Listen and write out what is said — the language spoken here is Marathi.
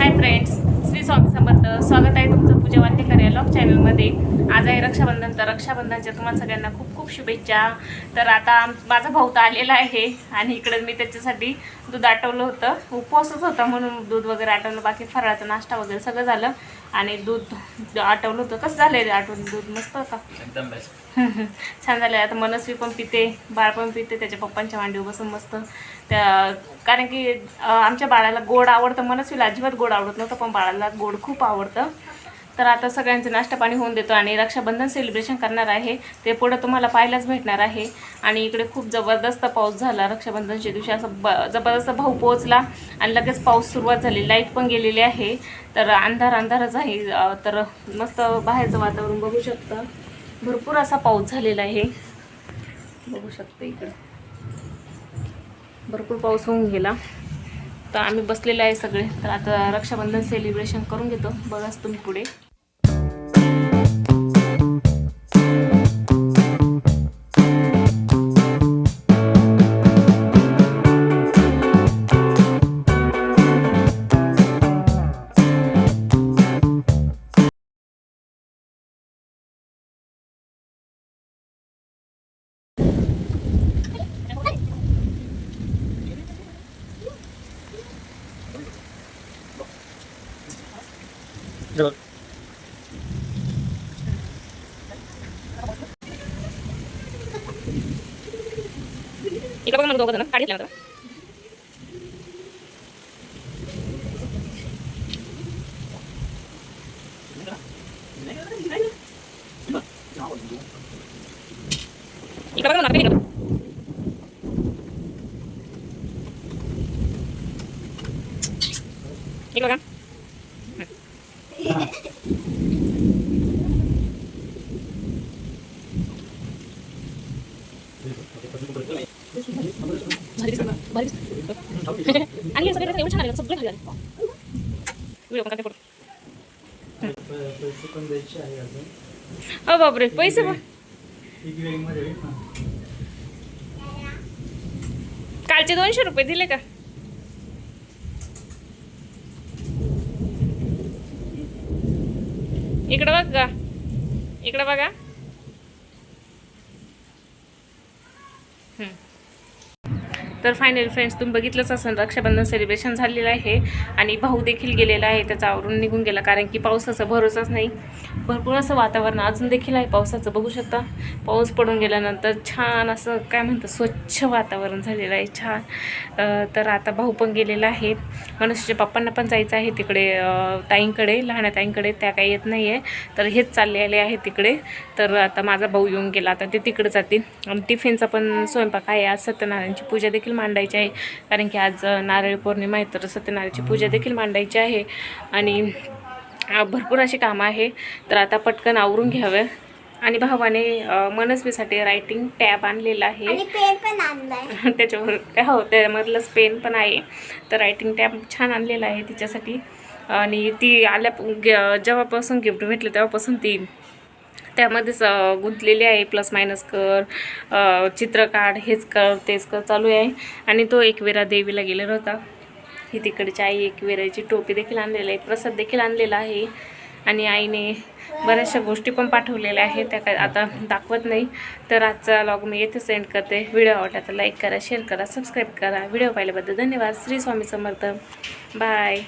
Hi friends Shri Swami Samarth. स्वागत आहे तुमचं पूजा वाटेकर या लॉग चॅनलमध्ये आज आहे रक्षाबंधन तर रक्षाबंधनच्या तुम्हाला सगळ्यांना खूप खूप शुभेच्छा. तर आता माझा भाऊ तर आलेला आहे आणि इकडं मी त्याच्यासाठी दूध आटवलं होतं. उपवासच होता म्हणून दूध वगैरे आटवलं. बाकी फराळाचा नाश्ता वगैरे सगळं झालं आणि दूध आटवलं होतं. कसं झालं रे दूध? मस्त होता एकदम बेस्ट छान झालं आता मनस्वी पण पिते बाळ पण पिते त्याच्या पप्पांच्या मांडीवर बसून मस्त. त्या कारण की आमच्या बाळाला गोड आवडतं. मनस्वीला अजिबात गोड आवडत नव्हतं पण बाळाला गोड खूप आवडतं. तर आता सगळ्यांचं नाश्ता पाणी होऊन देतो आणि रक्षाबंधन सेलिब्रेशन करणार आहे. ते पुढं तुम्हाला पाहायलाच भेटणार आहे. आणि इकडे खूप जबरदस्त पाऊस झाला रक्षाबंधनच्या दिवशी. असं ब जबरदस्त भाऊ पोहोचला आणि लगेच पाऊस सुरुवात झाली. लाइट पण गेलेली आहे. तर अंधार अंधारच आहे तर मस्त बाहेरचं वातावरण बघू शकतं. भरपूर असा पाऊस झालेला आहे. बघू शकतो इकडं. भरपूर पाऊस होऊन गेला. तर आम्ही बसलेले आहे सगळे. तर आता रक्षाबंधन सेलिब्रेशन करून घेतो. बघाच तुम्ही पुढे. इकडे बघा मला दोघं जण गाडी घेतल्या इकडे आणि सगळे एवढं छान व्हिडिओ पण पैसे पण द्यायचे आहे अजून अहो बापरे पैसे पण. कालचे दोनशे रुपये दिले का? इकडं बघ गा इकडं बघा हम्म. तर फायनल फ्रेंड्स तुम्ही बघितलंच असेल रक्षाबंधन सेलिब्रेशन झालेलं आहे आणि भाऊ देखील गेलेला आहे त्याचा आवरून निघून गेला कारण की पावसाचा भरोसाच नाही. भरपूर असं वातावरण अजून देखील आहे पावसाचं बघू शकता. पाऊस पडून गेल्यानंतर छान असं काय म्हणतं स्वच्छ वातावरण झालेलं आहे छान. तर आता भाऊ पण गेलेला आहे. मनुष्याच्या पप्पांना पण जायचं आहे तिकडे ताईंकडे लहान्या ताईंकडे त्या काही येत नाही आहे तर हेच चाललेले आहे तिकडे. तर आता माझा भाऊ येऊन गेला आता ते तिकडे जातील. आणि टिफिनचा पण स्वयंपाक आहे आज सत्यनारायणची पूजा देखील मांडायची आहे. कारण की आज नारळी पौर्णिमा आहे तर सत्यनारायणची पूजा देखील मांडायची आहे. आणि भरपूर अशी कामं आहे. तर आता पटकन आवरून घ्यावं. आणि भावाने मनस्वीसाठी रायटिंग टॅब आणलेला आहे. आणि पेन पण आणलाय. त्याच्यावर काय हो त्यामधलंच पेन पण आहे. तर रायटिंग टॅब छान आणलेला आहे तिच्यासाठी. आणि ती आल्या ग- जेव्हापासून गिफ्ट भेटलं तेव्हापासून ती त्यामध्येच गुंतलेली आहे. प्लस मायनस कर चित्र काढ हेच कर तेच कर चालू आहे. आणि तो एकवेरा देवीला गेलेला होता. ही तिकडची आई एकवेराची टोपी देखील आणलेली आहे. प्रसाद देखील आणलेला आहे. आणि आईने बऱ्याचशा गोष्टी पण पाठवलेल्या आहेत. त्या काय आता दाखवत नाही. तर आजचा लॉग मी येथे सेंड करते. व्हिडिओ आवडला तर लाईक करा शेअर करा सबस्क्राईब करा. व्हिडिओ पाहिल्याबद्दल धन्यवाद. श्री स्वामी समर्थ. बाय